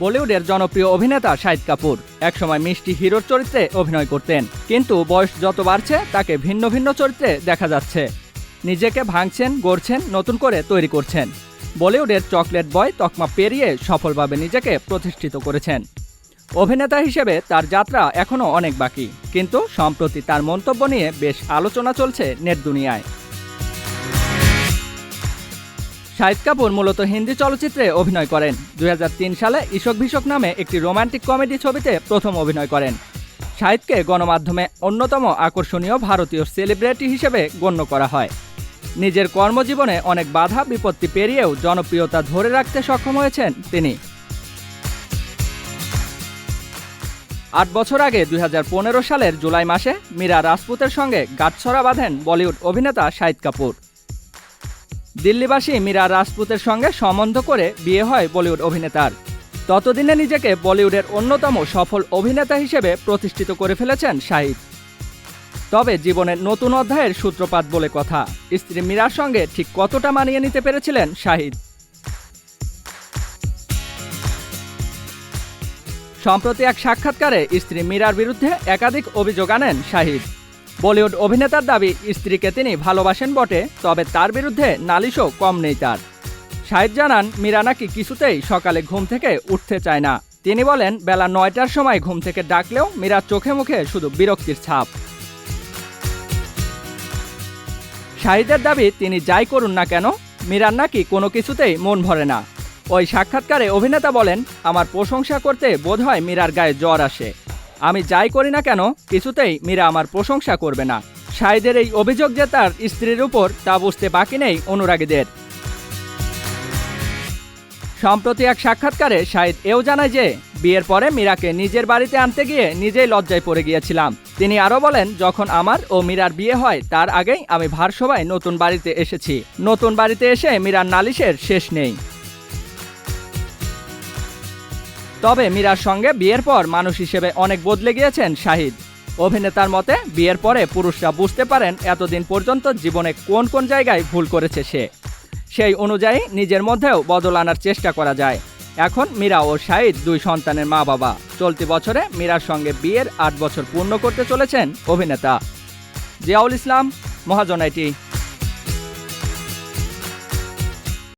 বলিউডের জনপ্রিয় অভিনেতা শাহিদ কাপুর। একসময় মিষ্টি হিরোর চরিত্রে অভিনয় করতেন। কিন্তু বয়স যত বাড়ছে, তাকে ভিন্ন ভিন্ন চরিত্রে দেখা যাচ্ছে। নিজেকে ভাঙছেন, গড়ছেন, নতুন করে তৈরি করছেন। বলিউডের চকলেট বয় তকমা পেরিয়ে সফলভাবে নিজেকে প্রতিষ্ঠিত করেছেন। অভিনেতা হিসেবে তার যাত্রা এখনও অনেক বাকি। কিন্তু সম্প্রতি তার মন্তব্য নিয়ে বেশ আলোচনা চলছে নেট দুনিয়ায়। শাহিদ কাপুর মূলত হিন্দি চলচ্চিত্রে অভিনয় করেন। দুই হাজার তিন সালে ইশক ভিশক নামে একটি রোমান্টিক কমেডি ছবিতে প্রথম অভিনয় করেন। শাহিদকে গণমাধ্যমে অন্যতম আকর্ষণীয় ভারতীয় সেলিব্রিটি হিসেবে গণ্য করা হয়। নিজের কর্মজীবনে অনেক বাধা, বিপত্তি পেরিয়েও জনপ্রিয়তা ধরে রাখতে সক্ষম হয়েছেন তিনি। আট বছর আগে দুই হাজার পনেরো সালের জুলাই মাসে মীরা রাজপুতের সঙ্গে গাঁটছড়া বাঁধেন বলিউড অভিনেতা শাহিদ কাপুর। দিল্লিবাসী মীরা রাজপুতের সঙ্গে সম্বন্ধ করে বিয়ে হয় বলিউড অভিনেতার। ততদিনে নিজেকে বলিউডের অন্যতম সফল অভিনেতা হিসেবে প্রতিষ্ঠিত করে ফেলেছেন শাহিদ। তবে জীবনের নতুন অধ্যায়ের সূত্রপাত বলে কথা, স্ত্রী মীরার সঙ্গে ঠিক কতটা মানিয়ে নিতে পেরেছিলেন শাহিদ? সম্প্রতি এক সাক্ষাৎকারে স্ত্রী মীরার বিরুদ্ধে একাধিক অভিযোগ আনেন শাহিদ। বলিউড অভিনেতার দাবি, স্ত্রীকে তিনি ভালোবাসেন বটে, তবে তার বিরুদ্ধে নালিশও কম নেই তার। শাহিদ জানান, মীরা নাকি কিছুতেই সকালে ঘুম থেকে উঠতে চায় না। তিনি বলেন, বেলা নয়টার সময় ঘুম থেকে ডাকলেও মীরার চোখে মুখে শুধু বিরক্তির ছাপ। শাহিদের দাবি, তিনি যাই করুন না কেন, মীরার নাকি কোনো কিছুতেই মন ভরে না। ওই সাক্ষাৎকারে অভিনেতা বলেন, আমার প্রশংসা করতে বোধহয় মীরার গায়ে জ্বর আসে। আমি যাই করি না কেন, কিছুতেই মীরা আমার প্রশংসা করবে না। শাহিদের এই অভিযোগ যে তার স্ত্রীর উপর, তা বুঝতে বাকি নেই অনুরাগীদের। সম্প্রতি এক সাক্ষাৎকারে শাহিদ এও জানায় যে, বিয়ের পরে মীরাকে নিজের বাড়িতে আনতে গিয়ে নিজেই লজ্জায় পড়ে গিয়েছিলাম। তিনি আরও বলেন, যখন আমার ও মীরার বিয়ে হয়, তার আগেই আমি ভারসভায় নতুন বাড়িতে এসেছি। নতুন বাড়িতে এসে মীরার নালিশের শেষ নেই। তবে মীরার সঙ্গে বিয়ের পর মানুষ হিসেবে অনেক বদলে গিয়েছেন শাহিদ। অভিনেতার মতে, বিয়ের পরে পুরুষরা বুঝতে পারেন এতদিন পর্যন্ত জীবনে কোন কোন জায়গায় ভুল করেছে সে। সেই অনুযায়ী নিজের মধ্যেও বদল আনার চেষ্টা করা যায়। এখন মীরা ও শাহিদ দুই সন্তানের মা বাবা চলতি বছরে মীরার সঙ্গে বিয়ের আট বছর পূর্ণ করতে চলেছেন অভিনেতা। জিয়াউল ইসলাম মহাজনাইটি